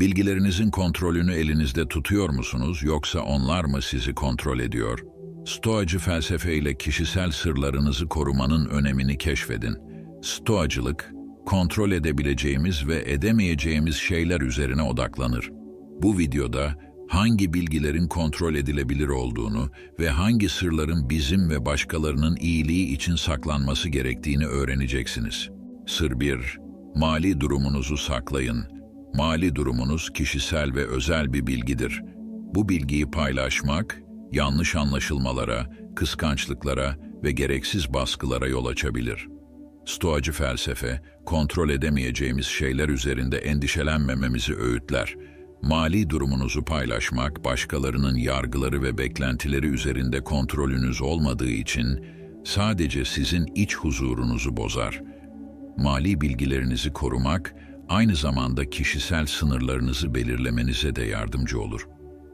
Bilgilerinizin kontrolünü elinizde tutuyor musunuz yoksa onlar mı sizi kontrol ediyor? Stoacı felsefe ile kişisel sırlarınızı korumanın önemini keşfedin. Stoacılık, kontrol edebileceğimiz ve edemeyeceğimiz şeyler üzerine odaklanır. Bu videoda hangi bilgilerin kontrol edilebilir olduğunu ve hangi sırların bizim ve başkalarının iyiliği için saklanması gerektiğini öğreneceksiniz. Sır 1. Mali durumunuzu saklayın. Mali durumunuz kişisel ve özel bir bilgidir. Bu bilgiyi paylaşmak, yanlış anlaşılmalara, kıskançlıklara ve gereksiz baskılara yol açabilir. Stoacı felsefe, kontrol edemeyeceğimiz şeyler üzerinde endişelenmememizi öğütler. Mali durumunuzu paylaşmak, başkalarının yargıları ve beklentileri üzerinde kontrolünüz olmadığı için sadece sizin iç huzurunuzu bozar. Mali bilgilerinizi korumak, aynı zamanda kişisel sınırlarınızı belirlemenize de yardımcı olur.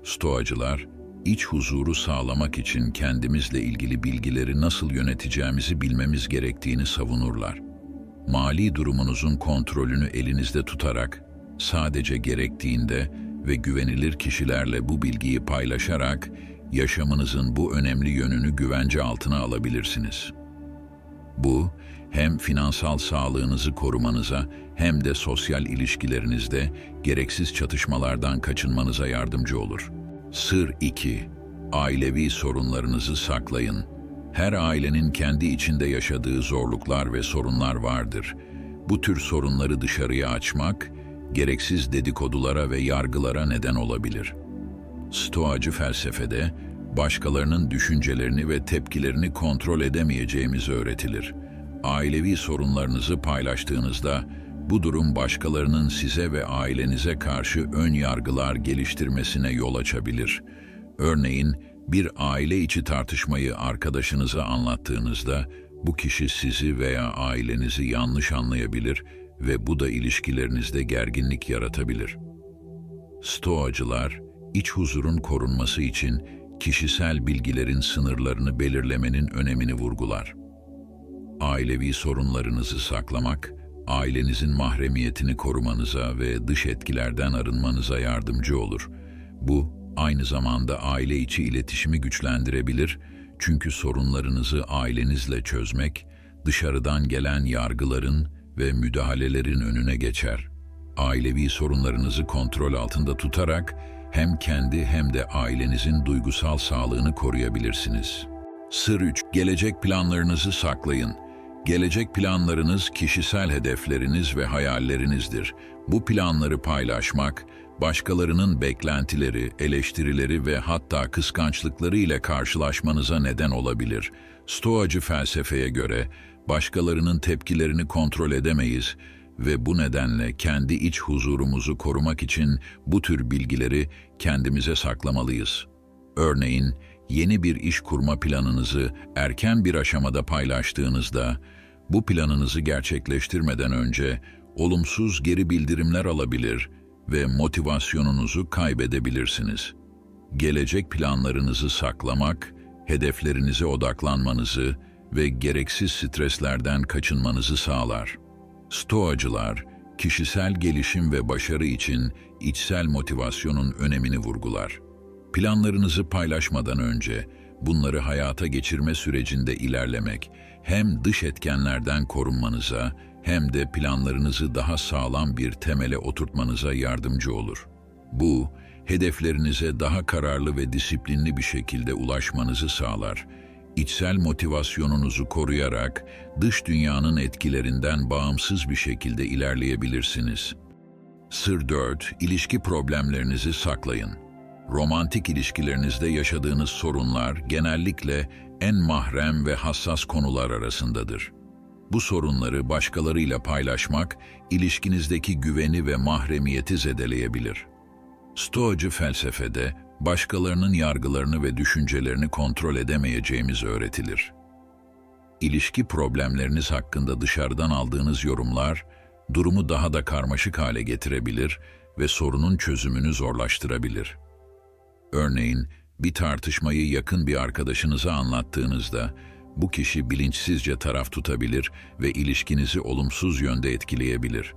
Stoacılar, iç huzuru sağlamak için kendimizle ilgili bilgileri nasıl yöneteceğimizi bilmemiz gerektiğini savunurlar. Mali durumunuzun kontrolünü elinizde tutarak, sadece gerektiğinde ve güvenilir kişilerle bu bilgiyi paylaşarak, yaşamınızın bu önemli yönünü güvence altına alabilirsiniz. Bu, hem finansal sağlığınızı korumanıza hem de sosyal ilişkilerinizde gereksiz çatışmalardan kaçınmanıza yardımcı olur. Sır 2. Ailevi sorunlarınızı saklayın. Her ailenin kendi içinde yaşadığı zorluklar ve sorunlar vardır. Bu tür sorunları dışarıya açmak, gereksiz dedikodulara ve yargılara neden olabilir. Stoacı felsefede, başkalarının düşüncelerini ve tepkilerini kontrol edemeyeceğimiz öğretilir. Ailevi sorunlarınızı paylaştığınızda, bu durum başkalarının size ve ailenize karşı ön yargılar geliştirmesine yol açabilir. Örneğin, bir aile içi tartışmayı arkadaşınıza anlattığınızda, bu kişi sizi veya ailenizi yanlış anlayabilir ve bu da ilişkilerinizde gerginlik yaratabilir. Stoacılar, iç huzurun korunması için kişisel bilgilerin sınırlarını belirlemenin önemini vurgular. Ailevi sorunlarınızı saklamak, ailenizin mahremiyetini korumanıza ve dış etkilerden arınmanıza yardımcı olur. Bu, aynı zamanda aile içi iletişimi güçlendirebilir çünkü sorunlarınızı ailenizle çözmek, dışarıdan gelen yargıların ve müdahalelerin önüne geçer. Ailevi sorunlarınızı kontrol altında tutarak hem kendi hem de ailenizin duygusal sağlığını koruyabilirsiniz. Sır 3. Gelecek planlarınızı saklayın. Gelecek planlarınız kişisel hedefleriniz ve hayallerinizdir. Bu planları paylaşmak, başkalarının beklentileri, eleştirileri ve hatta kıskançlıkları ile karşılaşmanıza neden olabilir. Stoacı felsefeye göre başkalarının tepkilerini kontrol edemeyiz ve bu nedenle kendi iç huzurumuzu korumak için bu tür bilgileri kendimize saklamalıyız. Örneğin, yeni bir iş kurma planınızı erken bir aşamada paylaştığınızda, bu planınızı gerçekleştirmeden önce olumsuz geri bildirimler alabilir ve motivasyonunuzu kaybedebilirsiniz. Gelecek planlarınızı saklamak, hedeflerinize odaklanmanızı ve gereksiz streslerden kaçınmanızı sağlar. Stoacılar, kişisel gelişim ve başarı için içsel motivasyonun önemini vurgular. Planlarınızı paylaşmadan önce bunları hayata geçirme sürecinde ilerlemek hem dış etkenlerden korunmanıza hem de planlarınızı daha sağlam bir temele oturtmanıza yardımcı olur. Bu, hedeflerinize daha kararlı ve disiplinli bir şekilde ulaşmanızı sağlar. İçsel motivasyonunuzu koruyarak dış dünyanın etkilerinden bağımsız bir şekilde ilerleyebilirsiniz. Sır 4. İlişki problemlerinizi saklayın. Romantik ilişkilerinizde yaşadığınız sorunlar genellikle en mahrem ve hassas konular arasındadır. Bu sorunları başkalarıyla paylaşmak, ilişkinizdeki güveni ve mahremiyeti zedeleyebilir. Stoacı felsefede, başkalarının yargılarını ve düşüncelerini kontrol edemeyeceğimiz öğretilir. İlişki problemleriniz hakkında dışarıdan aldığınız yorumlar, durumu daha da karmaşık hale getirebilir ve sorunun çözümünü zorlaştırabilir. Örneğin, bir tartışmayı yakın bir arkadaşınıza anlattığınızda, bu kişi bilinçsizce taraf tutabilir ve ilişkinizi olumsuz yönde etkileyebilir.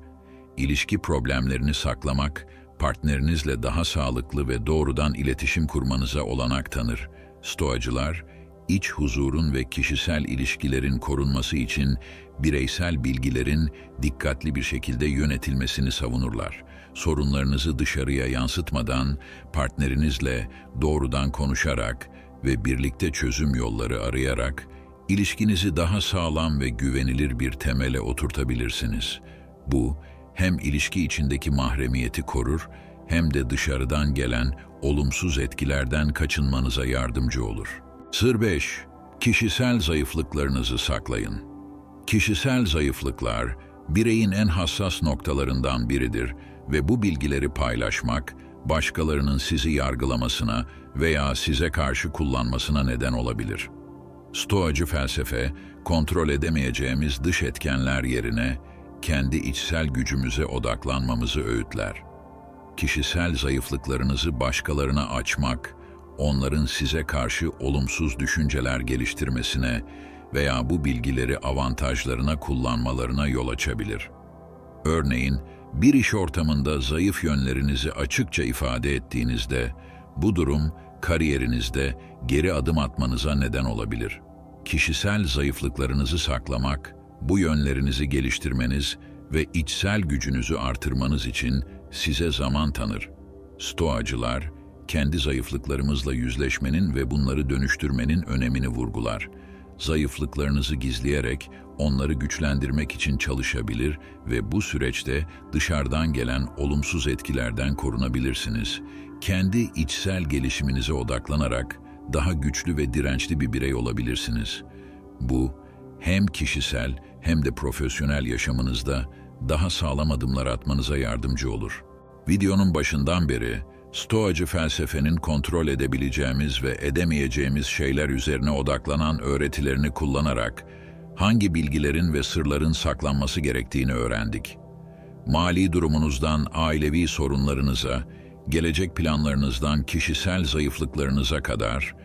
İlişki problemlerini saklamak, partnerinizle daha sağlıklı ve doğrudan iletişim kurmanıza olanak tanır. Stoacılar, iç huzurun ve kişisel ilişkilerin korunması için bireysel bilgilerin dikkatli bir şekilde yönetilmesini savunurlar. Sorunlarınızı dışarıya yansıtmadan partnerinizle doğrudan konuşarak ve birlikte çözüm yolları arayarak ilişkinizi daha sağlam ve güvenilir bir temele oturtabilirsiniz. Bu hem ilişki içindeki mahremiyeti korur hem de dışarıdan gelen olumsuz etkilerden kaçınmanıza yardımcı olur. Sır 5. Kişisel zayıflıklarınızı saklayın. Kişisel zayıflıklar bireyin en hassas noktalarından biridir ve bu bilgileri paylaşmak başkalarının sizi yargılamasına veya size karşı kullanmasına neden olabilir. Stoacı felsefe, kontrol edemeyeceğimiz dış etkenler yerine kendi içsel gücümüze odaklanmamızı öğütler. Kişisel zayıflıklarınızı başkalarına açmak, onların size karşı olumsuz düşünceler geliştirmesine veya bu bilgileri avantajlarına kullanmalarına yol açabilir. Örneğin, bir iş ortamında zayıf yönlerinizi açıkça ifade ettiğinizde, bu durum kariyerinizde geri adım atmanıza neden olabilir. Kişisel zayıflıklarınızı saklamak, bu yönlerinizi geliştirmeniz ve içsel gücünüzü artırmanız için size zaman tanır. Stoacılar, kendi zayıflıklarımızla yüzleşmenin ve bunları dönüştürmenin önemini vurgular. Zayıflıklarınızı gizleyerek onları güçlendirmek için çalışabilir ve bu süreçte dışarıdan gelen olumsuz etkilerden korunabilirsiniz. Kendi içsel gelişiminize odaklanarak daha güçlü ve dirençli bir birey olabilirsiniz. Bu, hem kişisel hem de profesyonel yaşamınızda daha sağlam adımlar atmanıza yardımcı olur. Videonun başından beri Stoacı felsefenin kontrol edebileceğimiz ve edemeyeceğimiz şeyler üzerine odaklanan öğretilerini kullanarak hangi bilgilerin ve sırların saklanması gerektiğini öğrendik. Mali durumunuzdan ailevi sorunlarınıza, gelecek planlarınızdan kişisel zayıflıklarınıza kadar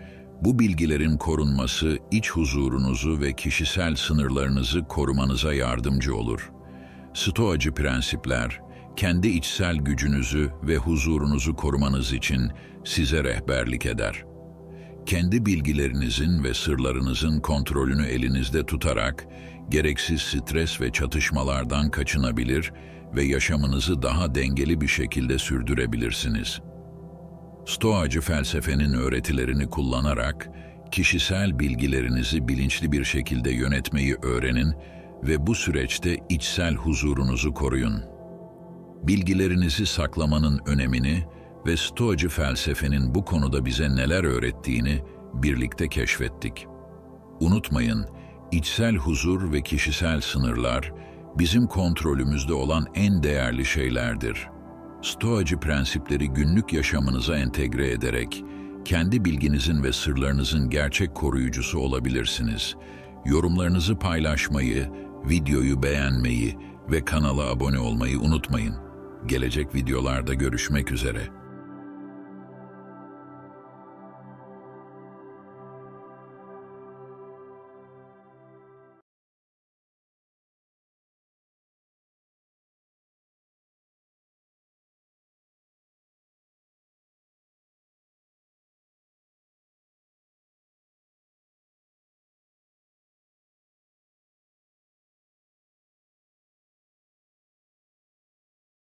bu bilgilerin korunması iç huzurunuzu ve kişisel sınırlarınızı korumanıza yardımcı olur. Stoacı prensipler, kendi içsel gücünüzü ve huzurunuzu korumanız için size rehberlik eder. Kendi bilgilerinizin ve sırlarınızın kontrolünü elinizde tutarak gereksiz stres ve çatışmalardan kaçınabilir ve yaşamınızı daha dengeli bir şekilde sürdürebilirsiniz. Stoacı felsefenin öğretilerini kullanarak kişisel bilgilerinizi bilinçli bir şekilde yönetmeyi öğrenin ve bu süreçte içsel huzurunuzu koruyun. Bilgilerinizi saklamanın önemini ve Stoacı felsefenin bu konuda bize neler öğrettiğini birlikte keşfettik. Unutmayın, içsel huzur ve kişisel sınırlar bizim kontrolümüzde olan en değerli şeylerdir. Stoacı prensipleri günlük yaşamınıza entegre ederek kendi bilginizin ve sırlarınızın gerçek koruyucusu olabilirsiniz. Yorumlarınızı paylaşmayı, videoyu beğenmeyi ve kanala abone olmayı unutmayın. Gelecek videolarda görüşmek üzere.